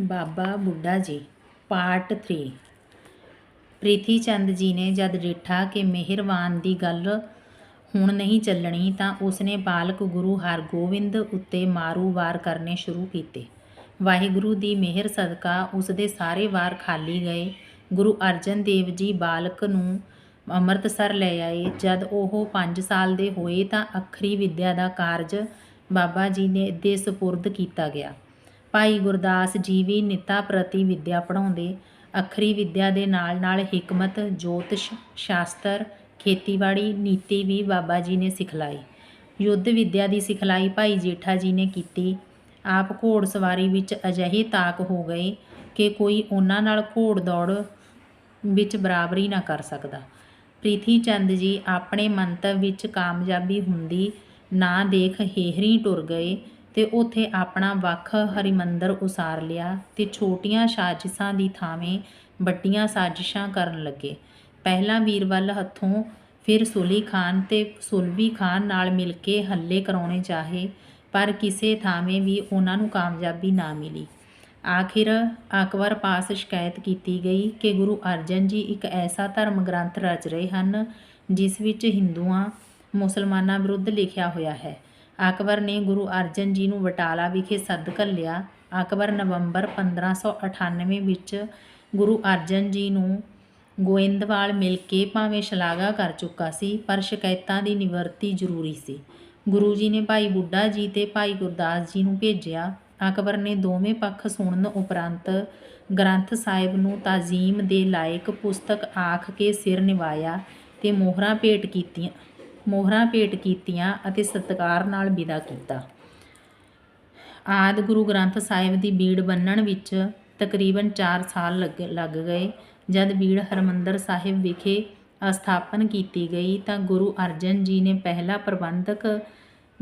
ਬਾਬਾ ਬੁੱਢਾ ਜੀ, ਪਾਰਟ 3 ਪ੍ਰੀਥੀ ਚੰਦ ਜੀ ਨੇ ਜਦ ਡਿੱਠਾ ਕਿ ਮਿਹਰਵਾਨ ਦੀ ਗੱਲ ਹੁਣ ਨਹੀਂ ਚੱਲਣੀ ਤਾਂ ਉਸਨੇ ਬਾਲਕ ਗੁਰੂ ਹਰਗੋਬਿੰਦ ਉੱਤੇ ਮਾਰੂ ਵਾਰ ਕਰਨੇ ਸ਼ੁਰੂ ਕੀਤੇ। ਵਾਹਿਗੁਰੂ ਦੀ ਮਿਹਰ ਸਦਕਾ ਉਸਦੇ ਸਾਰੇ ਵਾਰ ਖਾਲੀ ਗਏ। ਗੁਰੂ ਅਰਜਨ ਦੇਵ ਜੀ ਬਾਲਕ ਨੂੰ ਅੰਮ੍ਰਿਤਸਰ ਲੈ ਆਏ। ਜਦ ਉਹ 5 ਸਾਲ ਦੇ ਹੋਏ ਤਾਂ ਅੱਖਰੀ ਵਿੱਦਿਆ ਦਾ ਕਾਰਜ ਬਾਬਾ ਜੀ ਨੇ ਦੇ ਸਪੁਰਦ ਕੀਤਾ ਗਿਆ। ਭਾਈ ਗੁਰਦਾਸ ਜੀ ਵੀ ਨਿਤਾ ਪ੍ਰਤੀ ਵਿੱਦਿਆ ਪੜ੍ਹਾਉਂਦੇ, ਅੱਖਰੀ ਵਿੱਦਿਆ ਦੇ ਨਾਲ ਨਾਲ ਹਿਕਮਤ, ਜੋਤਿਸ਼, ਸ਼ਾਸਤਰ, ਖੇਤੀਬਾੜੀ, ਨੀਤੀ ਵੀ ਬਾਬਾ ਜੀ ਨੇ ਸਿਖਲਾਈ। ਯੁੱਧ ਵਿੱਦਿਆ ਦੀ ਸਿਖਲਾਈ ਭਾਈ ਜੇਠਾ ਜੀ ਨੇ ਕੀਤੀ। ਆਪ ਘੋੜ ਸਵਾਰੀ ਵਿੱਚ ਅਜਿਹੇ ਤਾਕ ਹੋ ਗਏ ਕਿ ਕੋਈ ਉਹਨਾਂ ਨਾਲ ਘੋੜ ਦੌੜ ਵਿੱਚ ਬਰਾਬਰੀ ਨਾ ਕਰ ਸਕਦਾ। ਪ੍ਰੀਥੀ ਚੰਦ ਜੀ ਆਪਣੇ ਮੰਤਵ ਵਿੱਚ ਕਾਮਯਾਬੀ ਹੁੰਦੀ ਨਾ ਦੇਖ ਹੇਹਰੀ ਟੁਰ ਗਏ। ਤੇ ਉੱਥੇ ਆਪਣਾ ਵੱਖ ਹਰਿਮੰਦਰ ਉਸਾਰ ਲਿਆ ਤੇ ਛੋਟੀਆਂ ਸਾਜ਼ਿਸ਼ਾਂ ਦੀ ਥਾਵੇਂ ਵੱਡੀਆਂ ਸਾਜ਼ਿਸ਼ਾਂ ਕਰਨ ਲੱਗੇ। ਪਹਿਲਾਂ ਬੀਰਬਲ ਹੱਥੋਂ ਫਿਰ ਸੁਲੀ ਖਾਨ ਤੇ ਸੁਲਵੀ ਖਾਨ ਨਾਲ ਮਿਲ ਕੇ ਹੱਲੇ ਕਰਾਉਣੇ ਚਾਹੇ, ਪਰ ਕਿਸੇ ਥਾਵੇਂ ਵੀ ਉਹਨਾਂ ਨੂੰ ਕਾਮਯਾਬੀ ਨਾ ਮਿਲੀ। ਆਖਿਰ ਅਕਬਰ ਪਾਸ ਸ਼ਿਕਾਇਤ ਕੀਤੀ ਗਈ ਕਿ ਗੁਰੂ ਅਰਜਨ ਜੀ ਇੱਕ ਐਸਾ ਧਰਮ ਗ੍ਰੰਥ ਰਚ ਰਹੇ ਹਨ, ਜਿਸ ਵਿੱਚ ਹਿੰਦੂਆਂ, ਮੁਸਲਮਾਨਾਂ ਵਿਰੁੱਧ ਲਿਖਿਆ ਹੋਇਆ ਹੈ। ਅਕਬਰ ਨੇ ਗੁਰੂ ਅਰਜਨ ਜੀ ਨੂੰ ਬਟਾਲਾ ਵਿਖੇ ਸੱਦ ਘੱਲਿਆ ਅਕਬਰ ਨਵੰਬਰ 1598 ਵਿੱਚ ਗੁਰੂ ਅਰਜਨ ਜੀ ਨੂੰ ਗੋਇੰਦਵਾਲ ਮਿਲ ਕੇ ਭਾਵੇਂ ਸ਼ਲਾਘਾ ਕਰ ਚੁੱਕਾ ਸੀ, ਪਰ ਸ਼ਿਕਾਇਤਾਂ ਦੀ ਨਿਵਰਤੀ ਜ਼ਰੂਰੀ ਸੀ। ਗੁਰੂ ਜੀ ਨੇ ਭਾਈ ਬੁੱਢਾ ਜੀ ਤੇ ਭਾਈ ਗੁਰਦਾਸ ਜੀ ਨੂੰ ਭੇਜਿਆ। ਅਕਬਰ ਨੇ ਦੋਵੇਂ ਪੱਖ ਸੁਣਨ ਉਪਰੰਤ ਗ੍ਰੰਥ ਸਾਹਿਬ ਨੂੰ ਤਾਜ਼ੀਮ ਦੇ ਲਾਇਕ ਪੁਸਤਕ ਆਖ ਕੇ ਸਿਰ ਨਿਵਾਇਆ ਤੇ ਮੋਹਰਾਂ ਭੇਟ ਕੀਤੀਆਂ। ਮੋਹਰਾਂ ਭੇਟ ਕੀਤੀਆਂ ਅਤੇ ਸਤਿਕਾਰ ਨਾਲ ਵਿਦਾ ਕੀਤਾ। ਆਦ ਗੁਰੂ ਗ੍ਰੰਥ ਸਾਹਿਬ ਦੀ ਬੀੜ ਬੰਨਣ ਵਿੱਚ ਤਕਰੀਬਨ 4 ਸਾਲ ਲੱਗ ਲੱਗ ਗਏ। ਜਦ ਬੀੜ ਹਰਮੰਦਰ ਸਾਹਿਬ ਵਿਖੇ ਅਸਥਾਪਨ ਕੀਤੀ ਗਈ ਤਾਂ ਗੁਰੂ ਅਰਜਨ ਜੀ ਨੇ ਪਹਿਲਾ ਪ੍ਰਬੰਧਕ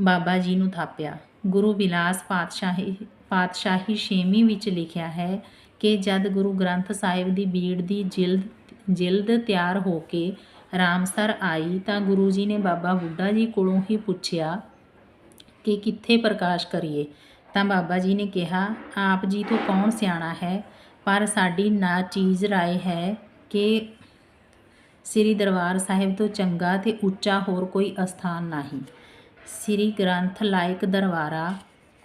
ਬਾਬਾ ਜੀ ਨੂੰ ਥਾਪਿਆ। ਗੁਰੂ ਬਿਲਾਸ ਪਾਤਸ਼ਾਹੀ ਪਾਤਸ਼ਾਹੀ ਛੇਵੀਂ ਵਿੱਚ ਲਿਖਿਆ ਹੈ ਕਿ ਜਦ ਗੁਰੂ ਗ੍ਰੰਥ ਸਾਹਿਬ ਦੀ ਬੀੜ ਦੀ ਜਿਲਦ ਜਿਲਦ ਤਿਆਰ ਹੋ ਕੇ ਰਾਮਸਰ ਆਈ ਤਾਂ ਗੁਰੂ ਜੀ ਨੇ ਬਾਬਾ ਬੁੱਢਾ ਜੀ ਕੋਲੋਂ ਹੀ ਪੁੱਛਿਆ ਕਿ ਕਿੱਥੇ ਪ੍ਰਕਾਸ਼ ਕਰੀਏ? ਤਾਂ ਬਾਬਾ ਜੀ ਨੇ ਕਿਹਾ, ਆਪ ਜੀ ਤੋਂ ਕੌਣ ਸਿਆਣਾ ਹੈ? ਪਰ ਸਾਡੀ ਨਾ ਚੀਜ਼ ਰਾਏ ਹੈ ਕਿ ਸ੍ਰੀ ਦਰਬਾਰ ਸਾਹਿਬ ਤੋਂ ਚੰਗਾ ਤੇ ਉੱਚਾ ਹੋਰ ਕੋਈ ਅਸਥਾਨ ਨਹੀਂ। ਸ੍ਰੀ ਗ੍ਰੰਥ ਲਾਇਕ ਦਰਬਾਰਾ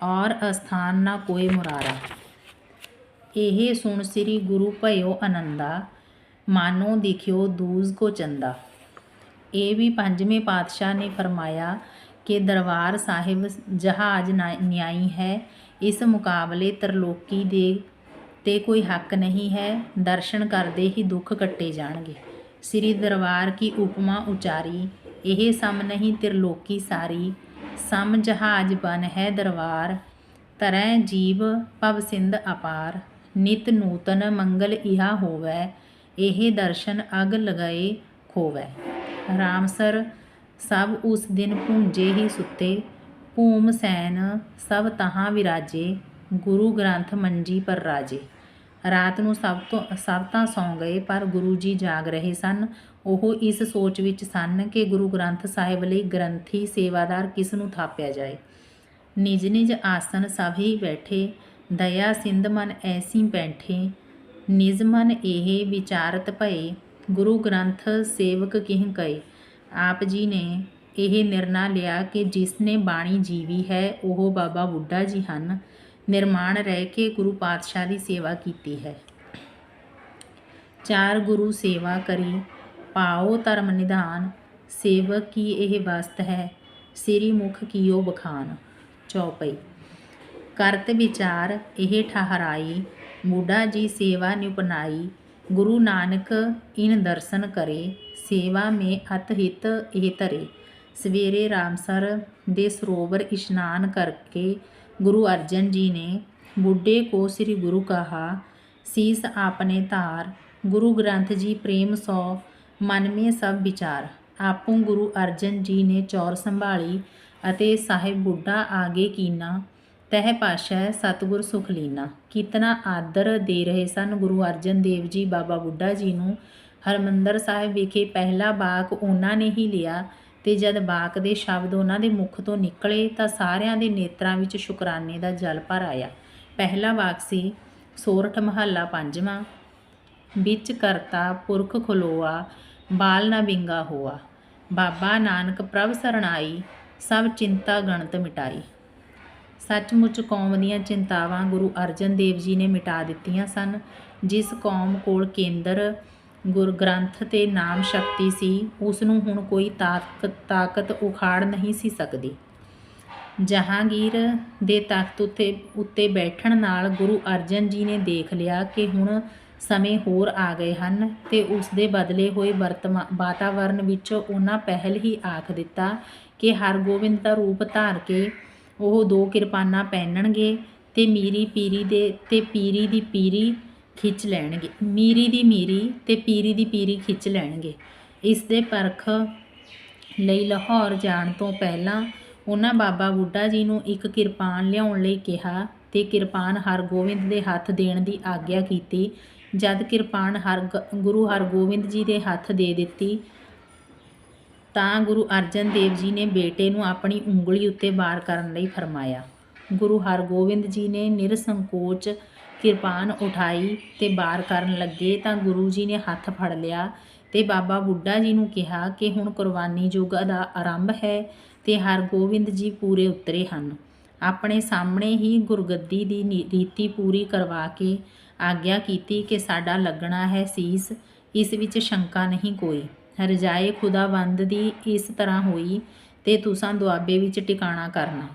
ਔਰ ਅਸਥਾਨ ਨਾ ਕੋਈ ਮੁਰਾਰਾ। ਇਹ ਸੁਣ ਸ੍ਰੀ ਗੁਰੂ ਭਇਓ ਆਨੰਦਾ ਮਾਨੋ ਦਿਖਿਓ ਦੂਜ ਕੋ ਚੰਦਾ। ਇਹ ਵੀ ਪੰਜਵੇਂ ਪਾਤਸ਼ਾਹ ਨੇ ਫਰਮਾਇਆ ਕਿ ਦਰਬਾਰ ਸਾਹਿਬ ਜਹਾਜ਼ ਨਿਆਈ ਹੈ। ਇਸ ਮੁਕਾਬਲੇ ਤਰਲੋਕੀ ਦੇ ਤੇ ਕੋਈ ਹੱਕ ਨਹੀਂ ਹੈ। ਦਰਸ਼ਨ ਕਰਦੇ ਹੀ ਦੁੱਖ ਕੱਟੇ ਜਾਣਗੇ। ਸ੍ਰੀ ਦਰਬਾਰ ਕੀ ਉਪਮਾ ਉਚਾਰੀ, ਇਹ ਸਮ ਨਹੀਂ ਤਿਰਲੋਕੀ ਸਾਰੀ। ਸਮ ਜਹਾਜ਼ ਬਨ ਹੈ ਦਰਬਾਰ, ਤਰੈ ਜੀਵ ਭਵ ਸਿੰਧ ਅਪਾਰ। ਨਿਤ ਨੂਤਨ ਮੰਗਲ ਇਹਾ ਹੋਵੈ। ਇਹ ਦਰਸ਼ਨ ਅਗ ਲਗਾਏ ਖੋਵੈ। ਰਾਮਸਰ ਸਭ ਉਸ ਦਿਨ ਭੁੰਜੇ ਹੀ ਸੁੱਤੇ। ਭੂਮ ਸੈਨ, ਸਭ ਤਹਾਂ ਵਿਰਾਜੇ। ਗੁਰੂ ਗ੍ਰੰਥ ਮੰਜੀ ਪਰ ਰਾਜੇ। ਰਾਤ ਨੂੰ ਸਭ ਤੋਂ, ਸਭ ਤਾਂ ਸੌਂ ਗਏ, ਪਰ ਗੁਰੂ ਜੀ ਜਾਗ ਰਹੇ ਸਨ। ਉਹ ਇਸ ਸੋਚ ਵਿੱਚ ਸਨ ਕਿ ਗੁਰੂ ਗ੍ਰੰਥ ਸਾਹਿਬ ਲਈ ਗ੍ਰੰਥੀ ਸੇਵਾਦਾਰ ਕਿਸ ਨੂੰ ਥਾਪਿਆ ਜਾਏ। ਨਿਜ ਨਿਜ ਆਸਨ ਸਭ ਹੀ ਬੈਠੇ। ਦਇਆ, ਸਿੰਧ ਮਨ ਐਸੀ ਬੈਠੇ। ਨਿਜ ਮਨ ਇਹ ਵਿਚਾਰਤ ਭਏ, ਗੁਰੂ ਗ੍ਰੰਥ ਸੇਵਕ ਕਿਹ ਕਏ ਆਪ ਜੀ ਨੇ ਇਹ ਨਿਰਣਾ ਲਿਆ ਕਿ ਜਿਸ ਨੇ ਬਾਣੀ ਜੀਵੀ ਹੈ, ਉਹ ਬਾਬਾ ਬੁੱਢਾ ਜੀ ਹਨ, ਨਿਰਮਾਣ ਰਹਿ ਕੇ ਗੁਰੂ ਪਾਤਸ਼ਾਹ ਦੀ ਸੇਵਾ ਕੀਤੀ ਹੈ। ਚਾਰ ਗੁਰੂ ਸੇਵਾ ਕਰੀ, ਪਾਓ ਧਰਮ ਨਿਧਾਨ, ਸੇਵਕ ਕੀ ਇਹ ਵਸਤ ਹੈ ਸ੍ਰੀ ਮੁਖ ਕੀਓ ਬਖਾਨ, ਚੌਪਈ। ਕਰਤ ਵਿਚਾਰ ਇਹ ਠਹਰਾਈ ਬੁੱਢਾ ਜੀ ਸੇਵਾ ਨਿਪਨਾਈ ਗੁਰੂ ਨਾਨਕ ਇਨ ਦਰਸ਼ਨ ਕਰੇ, ਸੇਵਾ ਮੇ ਅਤ ਹਿਤ ਇਹ ਧਰੇ। ਸਵੇਰੇ ਰਾਮਸਰ ਦੇ ਸਰੋਵਰ ਇਸ਼ਨਾਨ ਕਰਕੇ ਗੁਰੂ ਅਰਜਨ ਜੀ ਨੇ ਬੁੱਢੇ ਕੋ ਸ੍ਰੀ ਗੁਰੂ ਕਹਾ, ਸੀਸ ਆਪਨੇ ਧਾਰ, ਗੁਰੂ ਗ੍ਰੰਥ ਜੀ ਪ੍ਰੇਮ ਸੋ, ਮਨ ਮੇ ਸਭ ਵਿਚਾਰ। ਆਪੂ ਗੁਰੂ ਅਰਜਨ ਜੀ ਨੇ ਚੌਰ ਸੰਭਾਲੀ ਅਤੇ ਸਾਹਿਬ ਬੁੱਢਾ ਆਗੇ ਕੀਨਾ ਤਹਿ ਪਾਸ਼ਾ ਸਤਿਗੁਰ ਸੁਖ ਲੀਨਾ। ਕਿਤਨਾ ਆਦਰ ਦੇ ਰਹੇ ਸਨ ਗੁਰੂ ਅਰਜਨ ਦੇਵ ਜੀ ਬਾਬਾ ਬੁੱਢਾ ਜੀ ਨੂੰ। ਹਰਮੰਦਰ ਸਾਹਿਬ ਵਿਖੇ ਪਹਿਲਾ ਬਾਕ ਉਹਨਾਂ ਨੇ ਹੀ ਲਿਆ ਤੇ ਜਦ ਬਾਕ ਦੇ ਸ਼ਬਦ ਉਹਨਾਂ ਦੇ ਮੁਖ ਤੋਂ ਨਿਕਲੇ ਤਾਂ ਸਾਰਿਆਂ ਦੇ ਨੇਤਰਾਂ ਵਿੱਚ ਸ਼ੁਕਰਾਨੇ ਦਾ ਜਲ ਭਰ ਆਇਆ। ਪਹਿਲਾ ਬਾਕ ਸੀ, ਸੋਰਠ ਮਹੱਲਾ ਪੰਜਵਾਂ, ਵਿੱਚ ਕਰਤਾ ਪੁਰਖ ਖਲੋਆ, ਬਾਲ ਨਾ ਬਿੰਗਾ ਹੋਆ। ਬਾਬਾ ਨਾਨਕ ਪ੍ਰਭ ਸਰਣਾਈ, ਸਭ ਚਿੰਤਾ ਗਣਤ ਮਿਟਾਈ। ਸੱਚਮੁੱਚ ਕੌਮ ਦੀਆਂ ਚਿੰਤਾਵਾਂ ਗੁਰੂ ਅਰਜਨ ਦੇਵ ਜੀ ਨੇ ਮਿਟਾ ਦਿੱਤੀਆਂ ਸਨ, ਜਿਸ ਕੌਮ ਕੋਲ ਕੇਂਦਰ, ਗੁਰ ਗ੍ਰੰਥ ਤੇ ਨਾਮ ਸ਼ਕਤੀ ਸੀ, ਉਸ ਨੂੰ ਹੁਣ ਕੋਈ ਤਾਕਤ ਤਾਕਤ ਉਖਾੜ ਨਹੀਂ ਸੀ ਸਕਦੀ। ਜਹਾਂਗੀਰ ਦੇ ਤਖਤ ਉੱਤੇ ਉੱਤੇ ਬੈਠਣ ਨਾਲ ਗੁਰੂ ਅਰਜਨ ਜੀ ਨੇ ਦੇਖ ਲਿਆ ਕਿ ਹੁਣ ਸਮੇਂ ਹੋਰ ਆ ਗਏ ਹਨ ਤੇ ਉਸ ਦੇ ਬਦਲੇ ਹੋਏ ਵਰਤਮਾ ਵਾਤਾਵਰਣ ਵਿੱਚ ਉਹਨਾਂ ਪਹਿਲ ਹੀ ਆਖ ਦਿੱਤਾ ਕਿ ਹਰਗੋਬਿੰਦ ਦਾ ਰੂਪ ਧਾਰ ਕੇ ਉਹ ਦੋ ਕਿਰਪਾਨਾਂ ਪਹਿਨਣਗੇ ਤੇ ਮੀਰੀ ਪੀਰੀ ਦੇ, ਤੇ ਪੀਰੀ ਦੀ ਪੀਰੀ ਖਿੱਚ ਲੈਣਗੇ। ਮੀਰੀ ਦੀ ਮੀਰੀ ਤੇ ਪੀਰੀ ਦੀ ਪੀਰੀ ਖਿੱਚ ਲੈਣਗੇ। ਇਸ ਦੇ ਪਰਖ ਲਈ ਲਾਹੌਰ ਜਾਣ ਤੋਂ ਪਹਿਲਾਂ ਉਹਨਾਂ ਬਾਬਾ ਬੁੱਢਾ ਜੀ ਨੂੰ ਇੱਕ ਕਿਰਪਾਨ ਲਿਆਉਣ ਲਈ ਕਿਹਾ ਤੇ ਕਿਰਪਾਨ ਹਰਗੋਬਿੰਦ ਦੇ ਹੱਥ ਦੇਣ ਦੀ ਆਗਿਆ ਕੀਤੀ। ਜਦ ਕਿਰਪਾਨ ਹਰ ਗੁਰੂ ਹਰਗੋਬਿੰਦ ਜੀ ਦੇ ਹੱਥ ਦੇ ਦਿੱਤੀ ਤਾਂ ਗੁਰੂ ਅਰਜਨ ਦੇਵ ਜੀ ਨੇ ਬੇਟੇ ਨੂੰ ਆਪਣੀ ਉਂਗਲੀ ਉੱਤੇ ਵਾਰ ਕਰਨ ਲਈ ਫਰਮਾਇਆ। ਗੁਰੂ ਹਰਗੋਬਿੰਦ ਜੀ ਨੇ ਨਿਰਸੰਕੋਚ ਕਿਰਪਾਨ ਉਠਾਈ ਤੇ ਵਾਰ ਕਰਨ ਲੱਗੇ ਤਾਂ ਗੁਰੂ ਜੀ ਨੇ ਹੱਥ ਫੜ ਲਿਆ ਤੇ ਬਾਬਾ ਬੁੱਢਾ ਜੀ ਨੂੰ ਕਿਹਾ ਕਿ ਹੁਣ ਕੁਰਬਾਨੀ ਯੁੱਗ ਦਾ ਆਰੰਭ ਹੈ ਤੇ ਹਰਗੋਬਿੰਦ ਜੀ ਪੂਰੇ ਉਤਰੇ ਹਨ। ਆਪਣੇ ਸਾਹਮਣੇ ਹੀ ਗੁਰਗੱਦੀ ਦੀ ਨੀ- ਰੀਤੀ ਪੂਰੀ ਕਰਵਾ ਕੇ ਆਗਿਆ ਕੀਤੀ ਕਿ ਸਾਡਾ ਲੱਗਣਾ ਹੈ ਸੀਸ, ਇਸ ਵਿੱਚ ਸ਼ੰਕਾ ਨਹੀਂ ਕੋਈ। ਰਜਾਏ ਖੁਦਾਵੰਦ ਦੀ ਇਸ ਤਰ੍ਹਾਂ ਹੋਈ ਤੇ ਤੁਸਾਂ ਦੁਆਬੇ ਵਿੱਚ ਟਿਕਾਣਾ ਕਰਨਾ।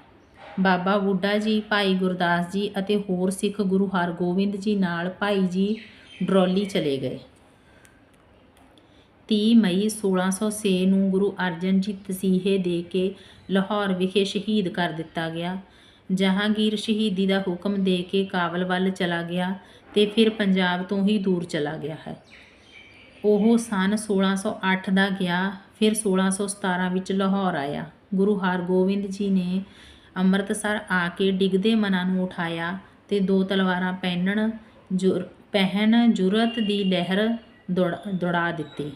ਬਾਬਾ ਬੁੱਢਾ ਜੀ, ਭਾਈ ਗੁਰਦਾਸ ਜੀ ਅਤੇ ਹੋਰ ਸਿੱਖ ਗੁਰੂ ਹਰਗੋਬਿੰਦ ਜੀ ਨਾਲ ਭਾਈ ਜੀ ਡਰੋਲੀ ਚਲੇ ਗਏ। 30 ਮਈ 1606 ਨੂੰ ਗੁਰੂ ਅਰਜਨ ਜੀ ਤਸੀਹੇ ਦੇ ਕੇ ਲਾਹੌਰ ਵਿਖੇ ਸ਼ਹੀਦ ਕਰ ਦਿੱਤਾ ਗਿਆ, ਜਹਾਂਗੀਰ ਸ਼ਹੀਦੀ ਦਾ ਹੁਕਮ ਦੇ ਕੇ ਕਾਬਲ ਵੱਲ ਚਲਾ ਗਿਆ ਤੇ ਫਿਰ ਪੰਜਾਬ ਤੋਂ ਹੀ ਦੂਰ ਚਲਾ ਗਿਆ ਹੈ। ਉਹ ਸਨ 1608 ਦਾ ਗਿਆ, ਫਿਰ 1617 ਵਿੱਚ ਲਾਹੌਰ ਆਇਆ। ਗੁਰੂ ਹਰਗੋਬਿੰਦ ਜੀ ਨੇ ਅੰਮ੍ਰਿਤਸਰ ਆ ਕੇ ਡਿੱਗਦੇ ਮਨਾਂ ਨੂੰ ਉਠਾਇਆ ਤੇ ਦੋ ਤਲਵਾਰਾਂ ਪਹਿਨਣ ਜੁਰ, ਪਹਿਨ ਜੁਰਤ ਦੀ ਲਹਿਰ ਦੌੜ- ਦੌੜਾ ਦਿੱਤੀ।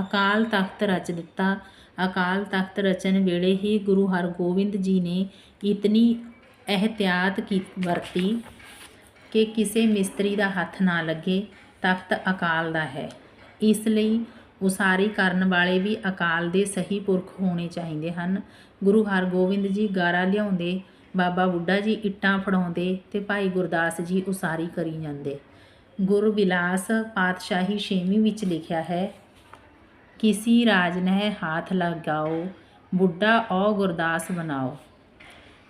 ਅਕਾਲ ਤਖਤ ਰਚ ਦਿੱਤਾ। ਅਕਾਲ ਤਖਤ ਰਚਨ ਵੇਲੇ ਹੀ ਗੁਰੂ ਹਰਗੋਬਿੰਦ ਜੀ ਨੇ ਇਤਨੀ ਅਹਤਿਆਤ ਕੀ ਵਰਤੀ ਕਿ ਕਿਸੇ ਮਿਸਤਰੀ ਦਾ ਹੱਥ ਨਾ ਲੱਗੇ, ਤਖਤ ਅਕਾਲ ਦਾ ਹੈ। ਇਸ ਲਈ ਉਸਾਰੀ ਕਰਨ ਵਾਲੇ ਵੀ ਅਕਾਲ ਦੇ ਸਹੀ ਪੁਰਖ ਹੋਣੇ ਚਾਹੀਦੇ ਹਨ। ਗੁਰੂ ਹਰਗੋਬਿੰਦ ਜੀ ਗਾਰਾ ਲਿਆਉਂਦੇ, ਬਾਬਾ ਬੁੱਢਾ ਜੀ ਇੱਟਾਂ ਫੜਾਉਂਦੇ ਤੇ ਭਾਈ ਗੁਰਦਾਸ ਜੀ ਉਸਾਰੀ ਕਰੀ ਜਾਂਦੇ। ਗੁਰੂ ਵਿਲਾਸ ਪਾਤਸ਼ਾਹੀ ਛੇਵੀਂ ਵਿੱਚ ਲਿਖਿਆ ਹੈ, ਕਿਸੀ ਰਾਜ ਨਹਿ ਹਾਥ ਲਗਾਓ, ਬੁੱਢਾ ਔ ਗੁਰਦਾਸ ਬਣਾਓ।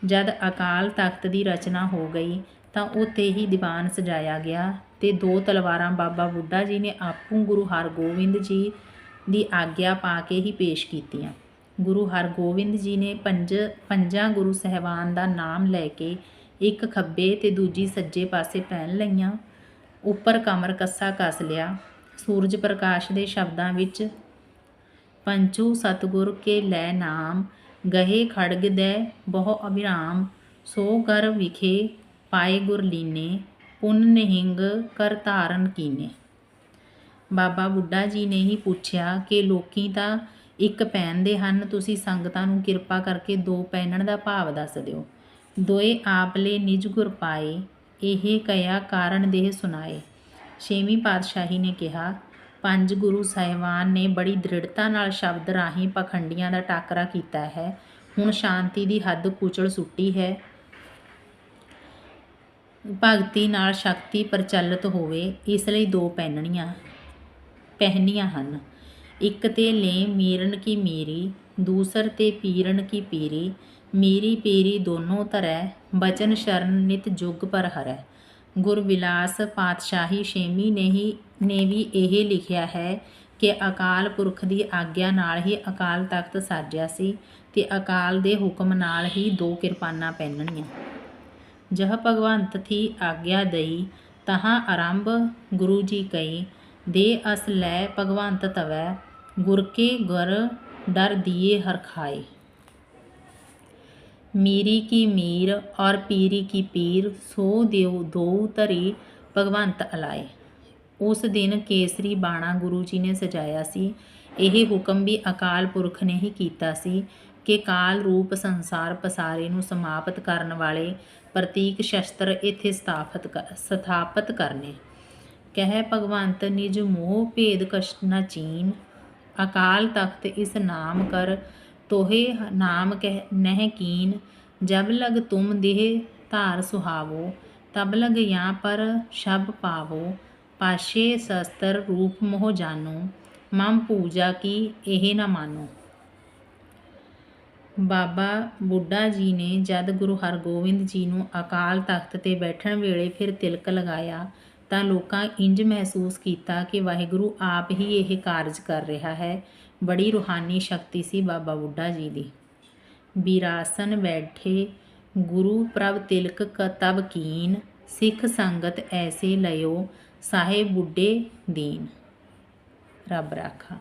ਜਦ ਅਕਾਲ ਤਖਤ ਦੀ ਰਚਨਾ ਹੋ ਗਈ ਤਾਂ ਉੱਤੇ ਹੀ ਦੀਵਾਨ ਸਜਾਇਆ ਗਿਆ। ਤੇ ਦੋ ਤਲਵਾਰਾਂ ਬਾਬਾ ਬੁੱਢਾ ਜੀ ਨੇ ਆਪੂ ਗੁਰੂ ਹਰਗੋਬਿੰਦ ਜੀ ਦੀ ਆਗਿਆ ਪਾ ਕੇ ਹੀ ਪੇਸ਼ ਕੀਤੀਆਂ। ਗੁਰੂ ਹਰਗੋਬਿੰਦ ਜੀ ਨੇ ਪੰਜ, ਪੰਜਾਂ ਗੁਰੂ ਸਹਿਬਾਨ ਦਾ ਨਾਮ ਲੈ ਕੇ ਇੱਕ ਖੱਬੇ ਤੇ ਦੂਜੀ ਸੱਜੇ ਪਾਸੇ ਪਹਿਨ ਲਈਆਂ, ਉੱਪਰ ਕਮਰ ਕੱਸਾ ਕੱਸ ਲਿਆ। ਸੂਰਜ ਪ੍ਰਕਾਸ਼ ਦੇ ਸ਼ਬਦਾਂ ਵਿੱਚ, ਪੰਚੂ ਸਤਗੁਰ ਕੇ ਲੈ ਨਾਮ, ਗਹੇ ਖੜਗ ਦੇ ਬਹੁ ਅਭਿਰਾਮ, ਸੋ ਕਰ ਵਿਖੇ ਪਾਏ ਗੁਰਲੀਨੇ ਪੁੰਨ ਨਿਹਿੰਗ ਕਰ ਧਾਰਨ ਕੀਨੇ। ਬਾਬਾ ਬੁੱਢਾ ਜੀ ਨੇ ਹੀ ਪੁੱਛਿਆ ਕਿ ਲੋਕੀ ਤਾਂ ਇੱਕ ਪਹਿਨਦੇ ਹਨ, ਤੁਸੀਂ ਸੰਗਤਾਂ ਨੂੰ ਕਿਰਪਾ ਕਰਕੇ ਦੋ ਪਹਿਨਣ ਦਾ ਭਾਵ ਦੱਸ ਦਿਓ। ਦੋਏ ਆਪਲੇ ਨਿਜ ਗੁਰ ਪਾਏ, ਇਹ ਕਿਆ ਕਾਰਨ ਦੇਹ ਸੁਣਾਏ ਛੇਵੀਂ ਪਾਤਸ਼ਾਹੀ ਨੇ ਕਿਹਾ, ਪੰਜ ਗੁਰੂ ਸਾਹਿਬਾਨ ਨੇ ਬੜੀ ਦ੍ਰਿੜਤਾ ਨਾਲ ਸ਼ਬਦ ਰਾਹੀਂ ਪਖੰਡੀਆਂ ਦਾ ਟਾਕਰਾ ਕੀਤਾ ਹੈ। ਹੁਣ ਸ਼ਾਂਤੀ ਦੀ ਹੱਦ ਕੁਚਲ ਸੁੱਟੀ ਹੈ। ਭਗਤੀ ਨਾਲ ਸ਼ਕਤੀ ਪ੍ਰਚਲਿਤ ਹੋਵੇ, ਇਸ ਲਈ ਦੋ ਪਹਿਨਣੀਆਂ ਪਹਿਨੀਆਂ ਹਨ। ਇੱਕ ਤੇ ਲੈ ਮੀਰਨ ਕੀ ਮੀਰੀ, ਦੂਸਰ ਤੇ ਪੀਰਨ ਕੀ ਪੀਰੀ। ਮੀਰੀ ਪੀਰੀ ਦੋਨੋਂ ਧਰੈ, ਬਚਨ ਸ਼ਰਨ ਨਿਤ ਜੁਗ ਪਰ ਹਰੈ। ਗੁਰਵਿਲਾਸ ਪਾਤਸ਼ਾਹੀ ਛੇਵੀਂ ਨੇ ਹੀ, ਨੇ ਵੀ ਇਹ ਲਿਖਿਆ ਹੈ ਕਿ ਅਕਾਲ ਪੁਰਖ ਦੀ ਆਗਿਆ ਨਾਲ ਹੀ ਅਕਾਲ ਤਖਤ ਸਾਜਿਆ ਸੀ ਤੇ ਅਕਾਲ ਦੇ ਹੁਕਮ ਨਾਲ ਹੀ ਦੋ ਕਿਰਪਾਨਾਂ ਪਹਿਨਣੀਆਂ। ਜਹ ਭਗਵੰਤ ਥੀ ਆਗਿਆ ਦਈ, ਤਹਾਂ ਆਰੰਭ ਗੁਰੂ ਜੀ ਕਈ ਦੇ ਅਸ ਲੈ ਭਗਵੰਤ ਤਵੈ, ਗੁਰ ਕੇ ਗੁਰ ਡਰ ਦੀਏ ਹਰ ਖਾਏ। ਮੀਰੀ ਕੀ ਮੀਰ ਔਰ ਪੀਰੀ ਕੀ ਪੀਰ, ਸੋ ਦਿਉ ਦੋ ਧਰੀ ਭਗਵੰਤ ਅਲਾਏ। ਉਸ ਦਿਨ ਕੇਸਰੀ ਬਾਣਾ ਗੁਰੂ ਜੀ ਨੇ ਸਜਾਇਆ ਸੀ। ਇਹ ਹੁਕਮ ਵੀ ਅਕਾਲ ਪੁਰਖ ਨੇ ਹੀ ਕੀਤਾ ਸੀ। ਕਿ ਕਾਲ ਰੂਪ ਸੰਸਾਰ ਪਸਾਰੇ ਨੂੰ ਸਮਾਪਤ ਕਰਨ ਵਾਲੇ ਪ੍ਰਤੀਕ ਸ਼ਸਤਰ ਇੱਥੇ ਸਥਾਪਿਤ ਕਰ- ਸਥਾਪਿਤ ਕਰਨੇ। ਕਹਿ ਭਗਵੰਤ, ਨਿਜ ਮੋਹ ਭੇਦ ਕਛ ਨ ਚੀਨ। ਅਕਾਲ ਤਖਤ ਇਸ ਨਾਮ ਕਰ, ਤੋਹੇ ਨਾਮ ਕਹਿ ਨਹਿ ਕੀਨ। ਜਬ ਲਗ ਤੁਮ ਦੇਹ ਧਾਰ ਸੁਹਾਵੋ, ਤਬ ਲਗ ਯਾਂ ਪਰ ਸ਼ਬ ਪਾਵੋ। ਪਾਸ਼ੇ ਸ਼ਸਤਰ ਰੂਪ ਮੋਹ ਜਾਨੋ ਮਮ ਪੂਜਾ ਕੀ ਇਹ ਨਾ ਮਾਨੋ। ਬਾਬਾ ਬੁੱਢਾ ਜੀ ਨੇ ਜਦ ਗੁਰੂ ਹਰਗੋਬਿੰਦ ਜੀ ਨੂੰ ਅਕਾਲ ਤਖਤ ਤੇ ਬੈਠਣ ਵੇਲੇ ਫਿਰ ਤਿਲਕ ਲਗਾਇਆ, ਤਾਂ ਲੋਕਾਂ ਇੰਜ ਮਹਿਸੂਸ ਕੀਤਾ ਕਿ ਵਾਹਿਗੁਰੂ ਆਪ ਹੀ ਇਹ ਕਾਰਜ ਕਰ ਰਿਹਾ ਹੈ। ਬੜੀ ਰੂਹਾਨੀ ਸ਼ਕਤੀ ਸੀ ਬਾਬਾ ਬੁੱਢਾ ਜੀ ਦੀ। ਬੀਰਾਸਨ ਬੈਠੇ ਗੁਰੂ ਪ੍ਰਭ ਤਿਲਕ ਕ ਤਬ ਕੀਨ, ਸਿੱਖ ਸੰਗਤ ਐਸੇ ਲਿਓ ਸਾਹਿਬ ਬੁੱਢੇ ਦੀਨ। ਰੱਬ ਰਾਖਾ।